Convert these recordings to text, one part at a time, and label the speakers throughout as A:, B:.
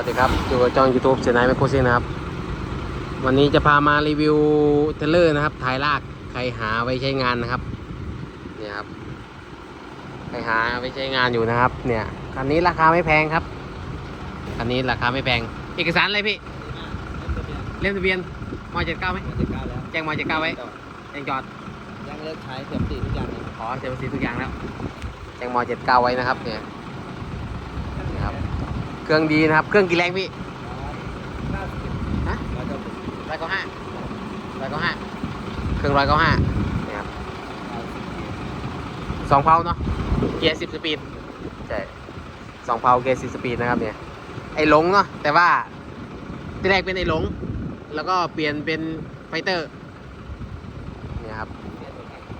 A: วัสดีครับอยู่กับจองยูทูบเสียนายแมคโครซิงนะครับ วันนี้จะพามารีวิวเทรลเลอร์นะครับถ่ายลากใครหาไว้ใช้งานนะครับเนี่ยครับใครหาไว้ใช้งานอยู่นะครับ เนี่ยคันนี้ราคาไม่แพงครับคันนี้ราคาไม่แพง เอกสารอะไรพี่เล่มทะเบียนมเจ็ดเก้าไหม
B: เจ็ดเก้าแล้ว
A: แจ้งมเจ็ดเก้าไว้แจ้งจอด
B: ยังเลิกใช้เสียบสีทุกอย่างเลย
A: ขอเซลล์ซีทุกอย่างแล้วแจ้งมเจ็ดเก้าไว้นะครับเนี่ยนี่ครับ เครื่องดีนะครับ เครื่องกี่แรงพี่
B: เก้าสิบ
A: ฮะ
B: ร้อยเก้าสิบ
A: ร้อยเก้าห้าร้อยเก้าห้าเครื่องร้อยเก้าห้านี่ครับ
B: เก้าสิบ
A: สองเพาเนาะ เกียร์สิบสปีด ใช่สองเพาเกียร์สิบสปีดนะครับเนี่ย ไอ้หลงเนาะ แต่ว่าที่แรกเป็นไอ้หลง แล้วก็เปลี่ยนเป็นไฟเตอร์ เนี่ยครับ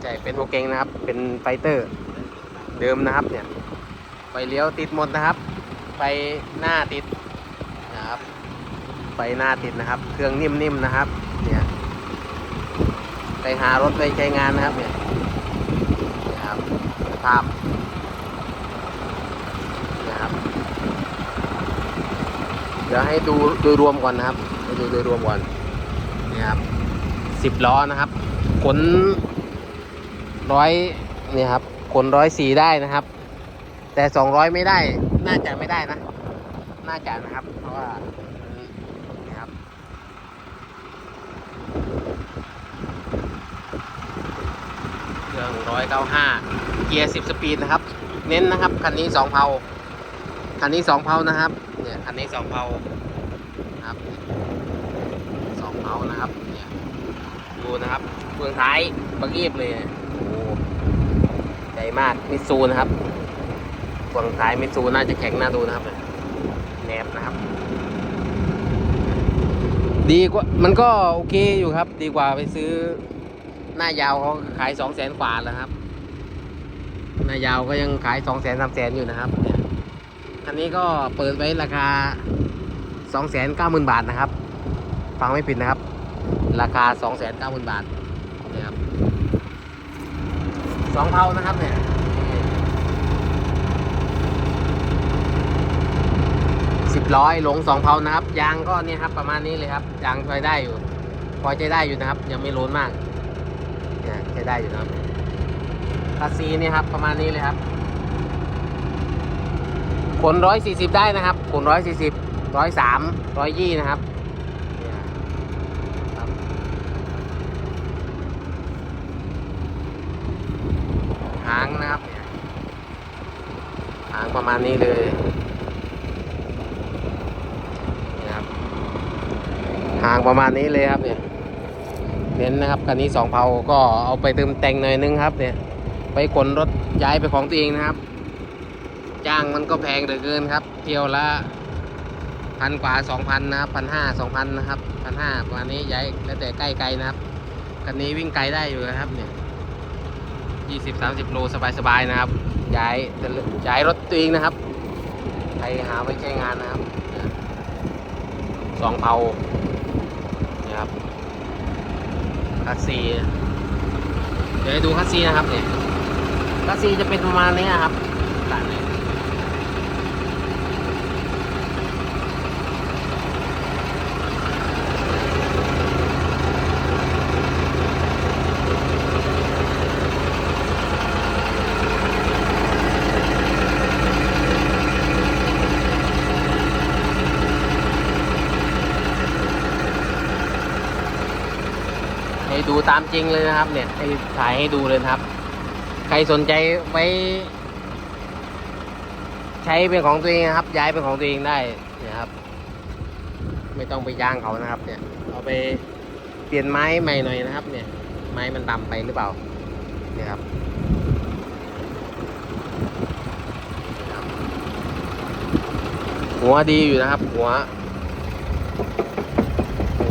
A: ใช่ เป็นโมเกงนะครับ เป็นไฟเตอร์ เดิมนะครับเนี่ย ไฟเลี้ยวติดหมดนะครับ ไฟหน้าติดนะครับไฟหน้าติดนะครับ เครื่องนิ่มๆนะครับ เนี่ยไปหารถไปใช้งานนะครับ เนี่ยนะครับสภาพนะครับ เดี๋ยวให้ดูโดยรวมก่อนนะครับให้ดูโดยรวมก่อนนี่ครับสิบล้อนะครับขนร้อยเนี่ยครับขนร้อยสี่ได้นะครับ แต่สองร้อยไม่ได้ น่าจะไม่ได้นะ น่าจะนะครับ เพราะว่านี่ครับเครื่องร้อยเก้าห้าเกียร์สิบสปีดนะครับ เน้นนะครับ คันนี้สองเพาคันนี้สองเพานะครับ เนี่ยคันนี้สองเพาครับสองเพานะครับ เนี่ยดูนะครับเฟืองท้ายบักเอียบเลยโอ้ใหญ่มากมิซูนะครับ เฟืองท้ายมิซูน่าจะแข็งน่าดูนะครับแนบนะครับ ดีกว่ามันก็โอเคอยู่ครับ ดีกว่าไปซื้อ หน้ายาวเขาขายสองแสนกว่าแล้วครับ หน้ายาวก็ยังขายสองแสนสามแสนอยู่นะครับอันนี้ก็เปิดไว้ราคาสองแสนเก้าหมื่นบาทนะครับ ฟังไม่ผิดนะครับ ราคาสองแสนเก้าหมื่นบาทนี่ยครับสองเท่านะครับเนี่ยสิบ ร้อยหลงสองเท่านะครับ ยางก็เนี่ยครับ ประมาณนี้เลยครับ ยางใช้ได้อยู่ พอใช้ได้อยู่นะครับ ยังไม่ล้นมากเนี่ยใช้ได้อยู่นะครับคาซีเนี่ยครับ ประมาณนี้เลยครับขนร้อยสี่สิบได้นะครับขนร้อยสี่สิบร้อยสามร้อยยี่นะครับหางนะครับหางประมาณนี้เลยครับ หางประมาณนี้เลยครับเนี่ยเน้นนะครับคันนี้สองเผาก็เอาไปเติมแต่งหน่อยนึงครับ เนี่ย ไปขนรถย้ายไปของตัวเองนะครับ จ้างมันก็แพงเหลือเกินครับ เที่ยวละพันกว่าสองพันนะครับพันห้าสองพันนะครับพันห้าประมาณนี้ย้ายแล้วแต่ใกล้ไกลนะครับคันนี้วิ่งไกลได้อยู่นะครับ เนี่ยยี่สิบสามสิบโลสบายๆนะครับย้ายย้ายรถตัวเองนะครับใครหาไว้ใช้งานนะครับสองเผา คัสซีเดี๋ยวดูคัสซีนะครับเนี่ยคัสซีจะเป็นประมาณนี้นะครับตัดเลย ดูตามจริงเลยนะครับ เนี่ยให้ถ่ายให้ดูเลยครับ ใครสนใจไว้ ใช้เป็นของตัวเองนะครับ ย้ายเป็นของตัวเองได้เนี่ยครับ ไม่ต้องไปย่างเขานะครับ เนี่ยเอาไปเปลี่ยนไม้ใหม่หน่อยนะครับ เนี่ย ไม้มันดำไปหรือเปล่านี่ยครับเนี่ยครับหัวดีอยู่นะครับ หัว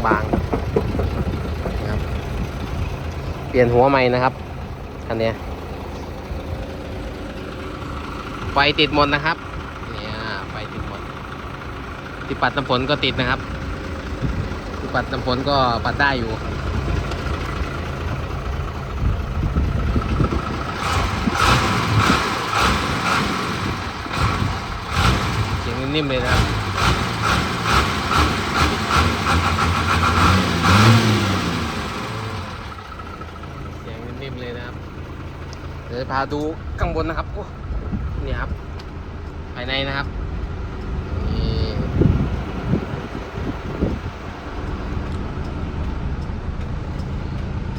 A: บางๆนะครับ เป ลี่ยนหัวใหม่นะครับคันนี้ไฟติดหมดนะครับเนี่ยไฟติดหมดที่ปัดน้ำฝนก็ติดนะครับที่ปัดน้ำฝนก็ปัดได้อยู่เสียงนิ่มเลยนะครับ เสียงนิ่มๆเลยนะครับ เดี๋ยวจะ พาดูข้างบนนะครับนี่ครับ ภายในนะครับนี่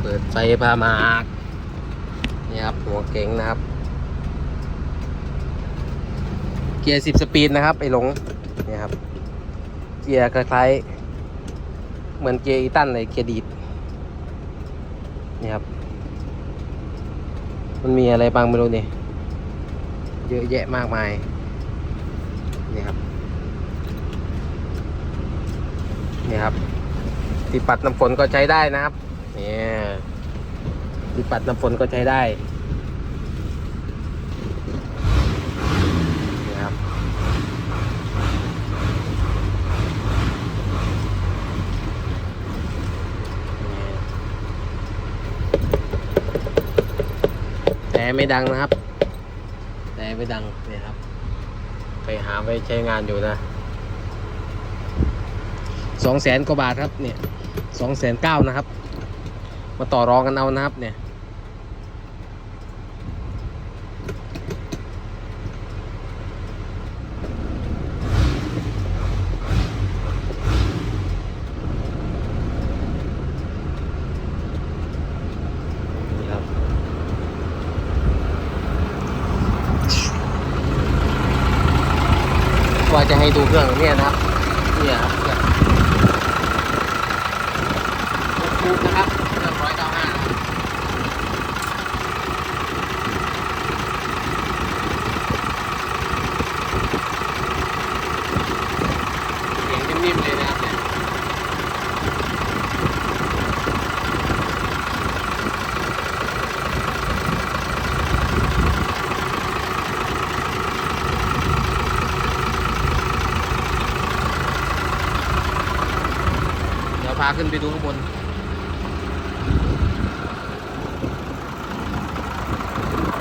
A: เปิดไฟพามากนี่ครับ หัวเก๋งนะครับ เกียร์สิบสปีดนะครับ ไอ้หลงนี่ครับ เกียร์คล้ายๆ เหมือนเกียร์อีตันเลยเกียร์ดีดนี่ครับ มันมีอะไรบ้างไม่รู้นี่ เยอะแยะมากมาย นี่ครับ นี่ครับที่ปัดน้ำฝนก็ใช้ได้นะครับ เนี่ยที่ปัดน้ำฝนก็ใช้ได้ นี่ครับ แต่ ไม่ดังนะครับ แต่ไม่ดังเนี่ยครับ ไปหาไปใช้งานอยู่นะสองแสนกว่าบาทครับเนี่ยสองแสนเก้านะครับ มาต่อรองกันเอานะครับเนี่ย นี่ครับ ว่าจะให้ดูเครื่องเนี่ยนะครับเนี่ยครับเครื่องคูปนะครับเครื่องร้อยเก้าห้าเสียงนิ่มๆเลยนะครับเนี่ยเดี๋ยว พาขึ้นไปดูข้างบน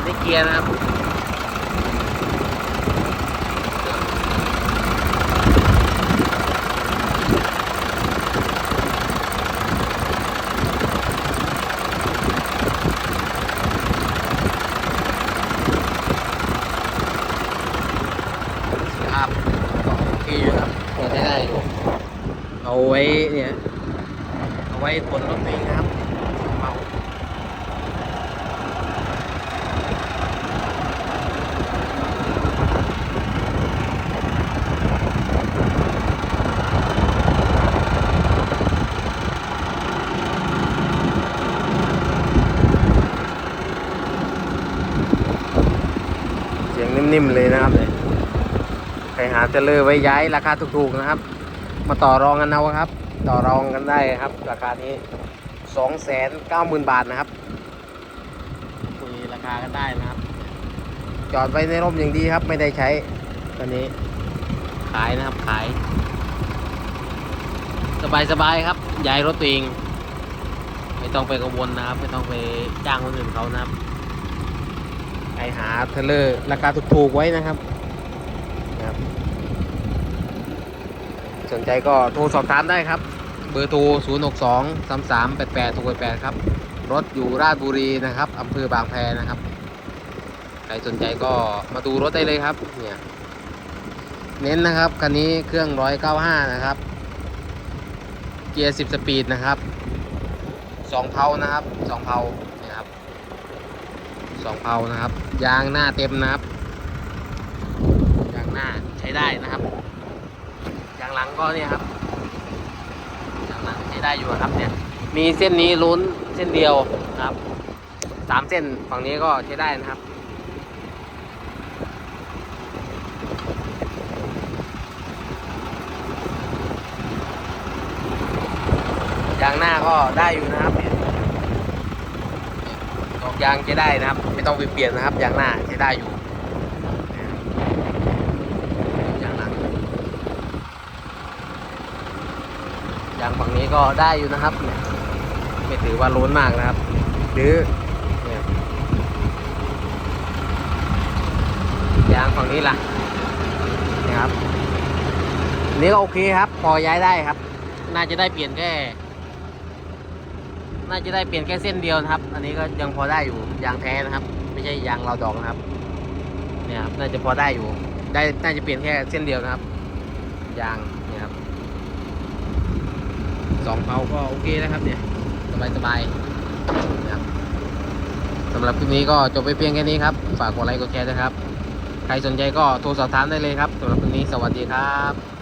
A: นี่เกียร์นะครับครับก็โอเคอยู่ครับเปิดได้ได้อยู่เอาไว้เนี่ยเอาไว้บนรถเองนะครับเมาเสียงนิ่มๆเลยนะครับเลยใครหาเทเลอร์ไว้ย้ายราคาถูกๆนะครับ มาต่อรองกันเอาครับ ต่อรองกันได้ครับ ราคานี้สองแสนเก้าหมื่นบาทนะครับ คุยราคากันได้นะครับ จอดไว้ในร่มอย่างดีครับ ไม่ได้ใช้ตอนนี้ ขายนะครับขาย สบายๆครับย้ายรถตัวเองไม่ต้องไปกังวลนะครับ ไม่ต้องไปจ้างคนอื่นเขานะครับใครหาเทเลอร์ราคาถูกๆไว้นะครับนะครับ สนใจก็โทรสอบถามได้ครับ เบอร์โทร 0 6 2 3 3 8 8 6 8 ครับ รถอยู่ราชบุรีนะครับอำเภอบางแพนะครับ ใครสนใจก็มาดูรถได้เลยครับ เนี่ย เน้นนะครับ คันนี้เครื่อง 195 นะครับ เกียร์ 10 สปีดนะครับ2เพานะครับ2เพานี่ครับ2เพานะครับ ยางหน้าเต็มนะครับ ยางหน้าใช้ได้นะครับ งหลังก็เนี่ยครับยางหลังใช้ได้อยู่ครับเนี่ย มีเส้นนี้ลุ้นเส้นเดียวนะครับสามเส้นฝั่งนี้ก็ใช้ได้นะครับยางหน้าก็ได้อยู่นะครับเนี่ยดอกยางใช้ได้นะครับ ไม่ต้องไปเปลี่ยนนะครับยางหน้าใช้ได้อยู่ อย่างนั้นอย่างฝั่ง นี้ก็ได้อยู่นะครับเนี่ยไม่ถือว่าล้นมากนะครับหรือยางฝั่งนี้ล่ะนะครับนนี้ก็โอเคครับ พอย้ายได้ครับ น่าจะได้เปลี่ยนแค่น่าจะได้เปลี่ยนแค่เส้นเดียวนะครับ อันนี้ก็ยังพอได้อยู่ยางแท้นะครับ ไม่ใช่ยางเราดองนะครับ เนี่ยครับน่าจะพอได้อยู่ ได้น่าจะเปลี่ยนแค่เส้นเดียวนะครับ ยางเนี่ยครับ สองเผาก็โอเคนะครับเนี่ย สบายสบายๆนะครับสำหรับคลิปนี้ก็จบไปเพียงแค่นี้ครับ ฝากกดไลค์กดแชร์ด้วยครับ ใครสนใจก็โทรสอบถามได้เลยครับสำหรับคลิปนี้สวัสดีครับ